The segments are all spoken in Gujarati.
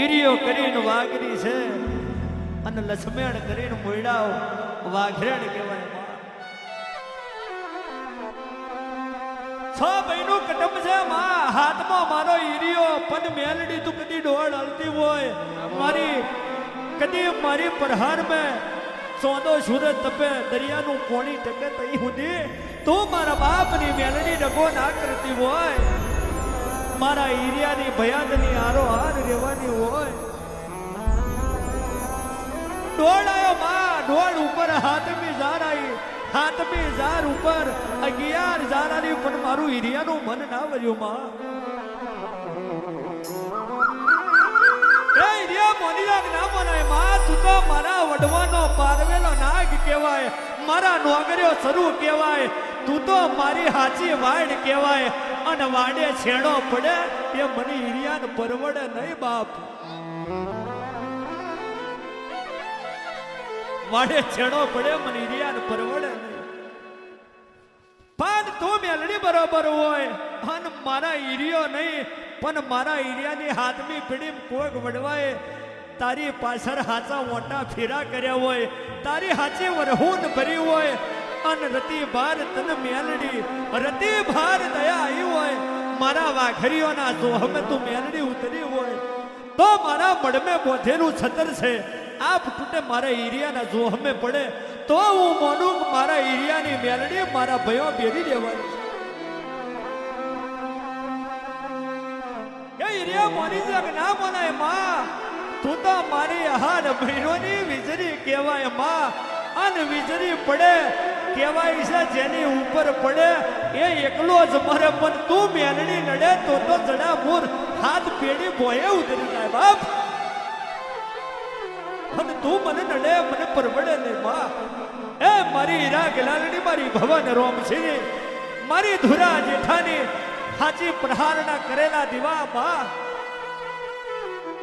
ઈરીઓ કરીને વાઘરી છે અને લક્ષ્મણ કરીને મોયડાઓ વાઘરેણ કહેવાય. છ ભાઈનું કટમ છે, માં હાથમાં મારો ઈરીઓ પદ મેલડી તું કદી ડોળ હલતી હોય. મારી, કદી મારી પ્રહાર મેં સોદો સૂરજ તપે, દરિયાનું પોણી ટકે તઈ સુધી. તું મારા બાપની મેલડી ડગો ના કરતી હોય. મારા ઈરિયાની ભયાદની આરો હાર રહેવાની હોય આયો માં, ડોળ ઉપર, હાથમી જાર આવી હાથમી જાર ઉપર, અગિયાર જાર આવી પણ મારું હિરિયાનું મન ના વર્યું માં. મારા વડવાનો પારવેલો નાગ કહેવાય, મારા નોગર્યો શરૂ કહેવાય. તું તો મારી હાચી વાડ કહેવાય, અને વાડે છેડો પડે, એ મને ઈરિયાને પરવડે નહીં બાપ. વાડે છેડો પડે મને ઈરિયાને પરવડે પણ તું મેલડી બરોબર હોય અને મારા ઈરિયો નહીં, પણ મારા ઈરિયાની હાથમી પીડી કોક વડવાએ તારી પાછળ હાચા મોટા ફેરા કર્યા હોય, તારી હાચી વરહુન ભરી હોય, અને રતિ ભાર તન મેલડી રતિ ભાર દયા આવી હોય મારા વાઘરીઓના જોહમે તું મેલડી ઉતરી હોય, તો મારા મડમે બોધેલું છતર છે. આપ તૂટે મારા ઈરિયાના જોહમે પડે, તો હું મોનું મારા ઈરિયાની મેલડી મારા ભયો બેરી દેવાય એ ઈરિયા મોની જગ ના મોનાયમાં. તું તો મારી હાર ભૈરોની વીજળી કહેવાયમાં. અન વીજળી પડે કહેવાય છે, જેની ઉપર પડે એ એકલો જ મરે, પણ તું મેલડી નડે તો તો જડા મૂર હાથ પેડી ભોયે ઉતરી જાય, બાપ. અને તું મને નડે, મને પરવડે નહીં માં એ મારી ઈરા ગલાલડી, મારી ભવન રોમસિંહ મારી ધુરા જેઠાની હાચી પ્રહારના કરેલા દીવા માં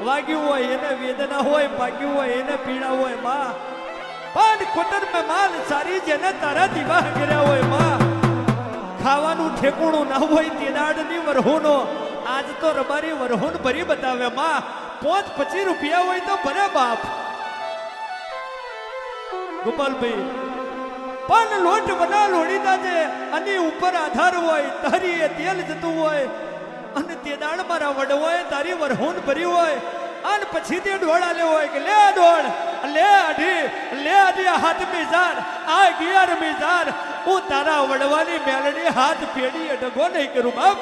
વાગ્યું હોય એને વેદના હોય ભાગ્યું હોય એને પીડા હોયમાં પણ કોતર મેં માલ સારી જેને તારા દિવાહ કર્યા હોયમાં. ખાવાનું ઠેકોણું ના હોય તે દાડની વરહુનો. આજ તો રબારી વરહુન ભરી બતાવે માં. પોત પચીસ રૂપિયા હોય તો ભરે બાપ. ગોપાલભાઈ પણ લોટ બના લોડીતા છે અને ઉપર આધાર હોય તારી એ તેલ જતું હોય, અને તે દાડ મારા વડવાએ તારી વરહોન ભરી હોય. અને પછી તે ડોળ આલે હોય કે લે ડોળ. લે અઢી લે અઢી આ અગિયાર મિજાર હું તારા વડવાની મેલડી હાથ પેડી અડગો નહીં કરું, બાપ.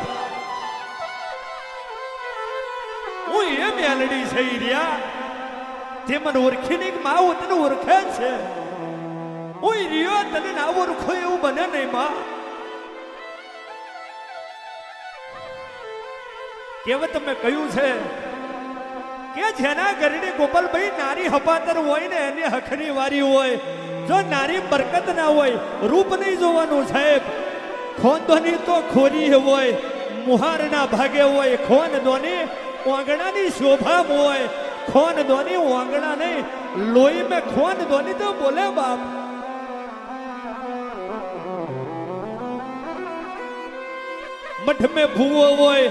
હું એ મેલડી છે રહ્યા. તે મને ઓળખી નહીં માં હું તને ઓળખે છે. હું રહ્યો તને ના ઓળખો એવું બને નહીં માં કેવત મેં કહ્યું છે કે જેના ઘરની ગોપાલભાઈ નારી હપાતર હોય ને એની હખની વારી હોય, જો નારી બરકત ના હોય, રૂપ નહીં જોવાનું સાહેબ. ખોંદોની તો ખોરી હોય, મુહારના ભાગે હોય ખોન દોની ઓંગણાની શોભા હોય ખોન દોની ઓંગણા નહીં, લોહી મેં ખોન દોની તો બોલે બાપ. મઠ મેં ભૂવો હોય,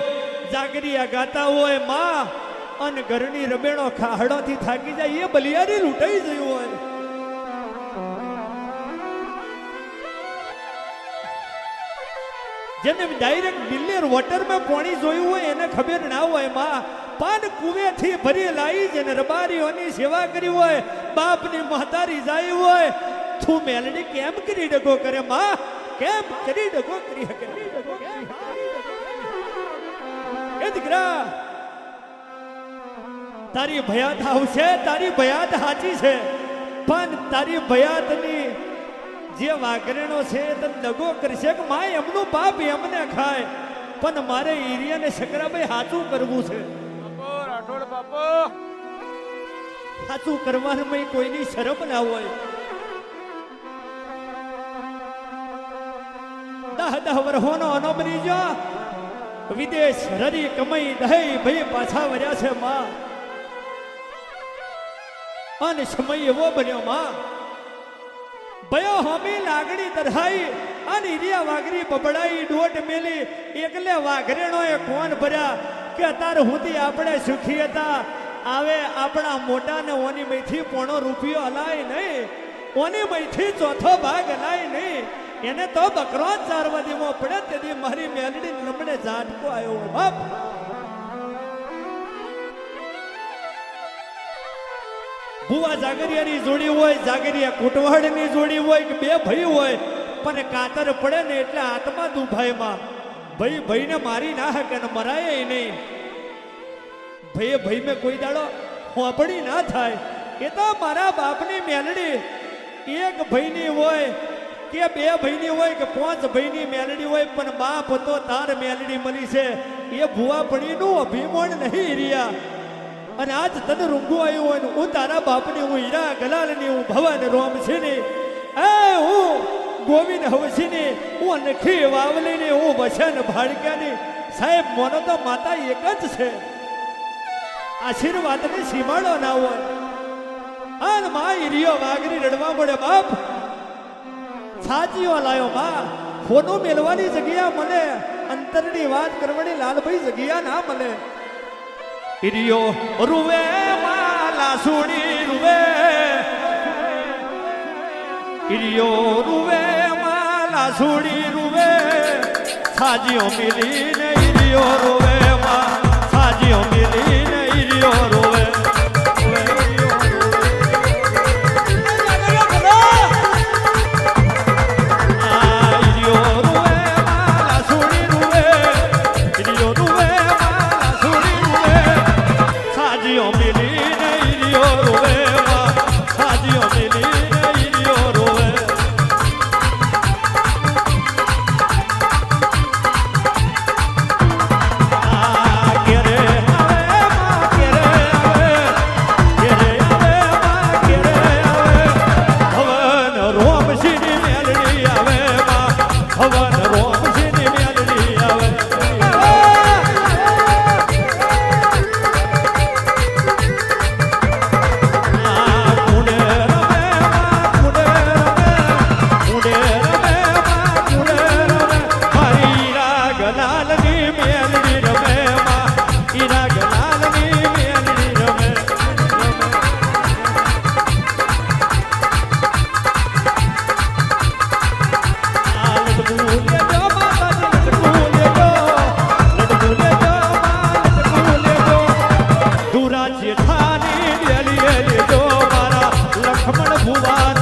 જાગરિયા ગાતા હોય, માં અને ઘરની રબેણો ખાહડોથી થાકી જાય, એ બલિયારી લૂંટાઈ ગયું હોય. જેને ડાયરેક્ટ બિલ્લેર વોટરમાં પાણી જોયું હોય, એને ખબર ના હોય, માં, પાન કુવેથી ભરી લાવી જેને રબારીઓની સેવા કરી હોય, બાપની મહતારી જાય હોય. તું મેલડી કેમ કરી ડગો કરે, માં, કેમ કરી ડગો કરી શકે એ દીકરા તારી ભયાત આવશે તારી ભયાત સાચી છે. પણ તારી ભયાતની જે વાઘરેણો છે તને દગો કરશે કે માં એમનું પાપ એમને ખાય. પણ મારે ઈરિયાને શકરાભાઈ સાચું કરવું છે. હાચું કરવાનું કોઈની શરમ ના હોય. દહ દહ વરહોનો અનોબરી જો વિદેશ રરી કમાઈ દહી ભાઈ પાછા વર્યા છે માં. અને સમય એવો બન્યો, માં. ભયો હમી લાગણી દરહાઈ અને ઇરિયા વાઘરી બબડાઈ ડોટ મેલી. એકલે વાઘરેણો એ કોણ ભર્યા કે અત્યારે હુંથી આપણે સુખી હતા? આવે આપણા મોટાને ઓની મૈથી પોણો રૂપિયો હલાય નહીં. ઓની મૈથી ચોથો ભાગ હલાય નહીં. એને તો બકરો ચારવા દેવો પડે તેથી મારી મેલડી રમણે ઝાટકો આવ્યો બાપ. ભુવા જાગરિયાની જોડી હોય, જાગરિયા કુટવાડની જોડી હોય કે બે ભાઈ હોય, પણ કાતર પડે ને એટલે આત્મા દુભાઈમાં ભાઈ ભાઈને મારી ના હકે ને મરાય નહીં. ભાઈએ ભાઈ મેં કોઈ દાડો હોંપડી ના થાય. એ તો મારા બાપની મેલડી. એક ભાઈની હોય કે બે ભાઈની હોય કે પાંચ ભાઈની મેલડી હોય, પણ બાપ તો તાર મેલડી મળી છે. એ ભુવા પડીનું અભિમાન નહીં રહ્યા. અને આજ તને રૂંગું આવ્યું હોય હું તારા બાપની હું હીરા ગલાલની હું ભવન રોમ છે ને એ હું ગોવિંદ હવસીની હું નખી વાવલીની હું વસન ભાડક્યાની સાહેબ, મોનો તો માતા એક જ છે. આશીર્વાદની સીમાડો ના હોય. આનમાં હીરિયો વાઘરી રડવા મળે, બાપ. સાચીઓ લાયો માં. ફોનો મેળવાની જગ્યા મળે. અંતરની વાત કરવાની લાલભાઈ જગ્યા ના મળે. હિરિયો રૂવે, માલા સુણી રૂવે. ઇરિયો રૂવે, માલા સુણી રૂવે. સાજીઓ મિલીને ઇરિયો રૂવે, માં. સાજીઓ મિલીને ઇરિયો રૂવે. જેઠાની ડેલીએ લેજો મારા લક્ષ્મણ ભુવાના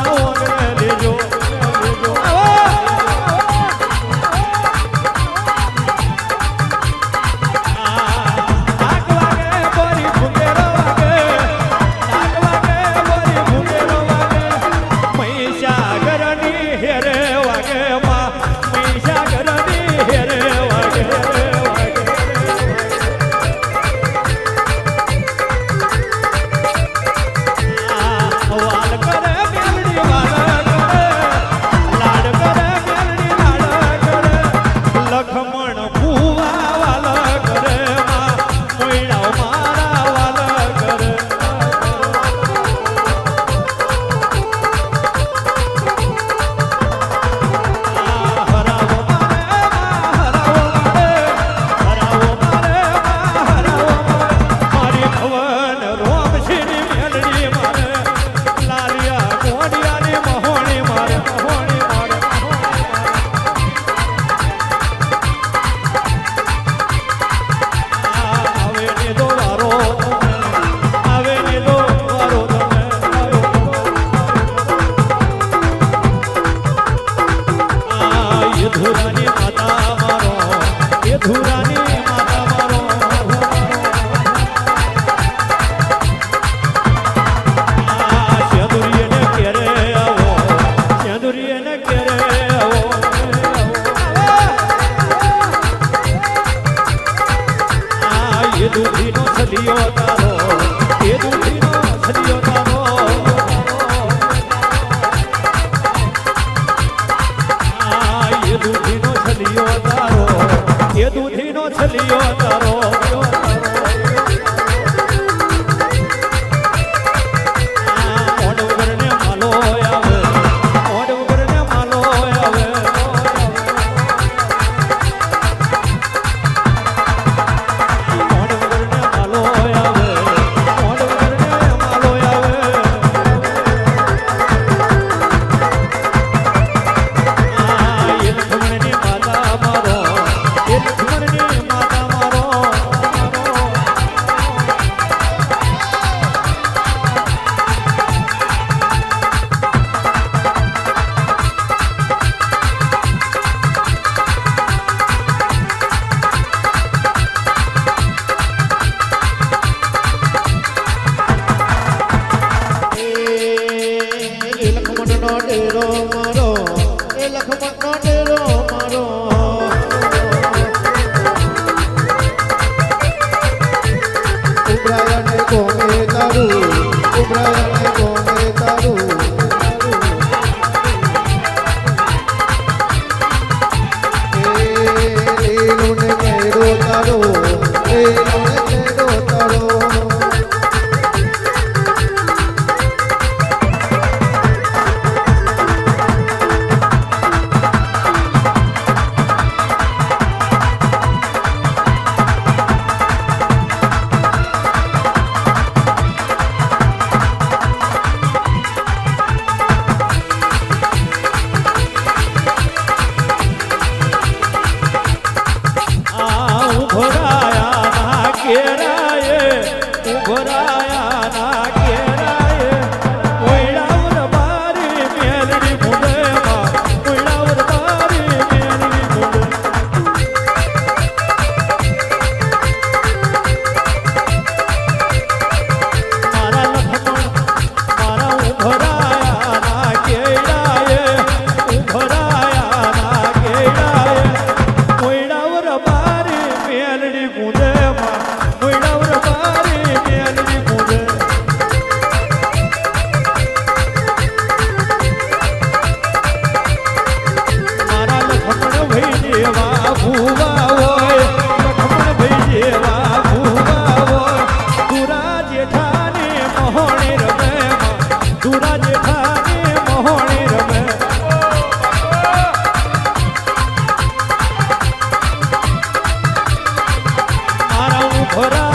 Ahora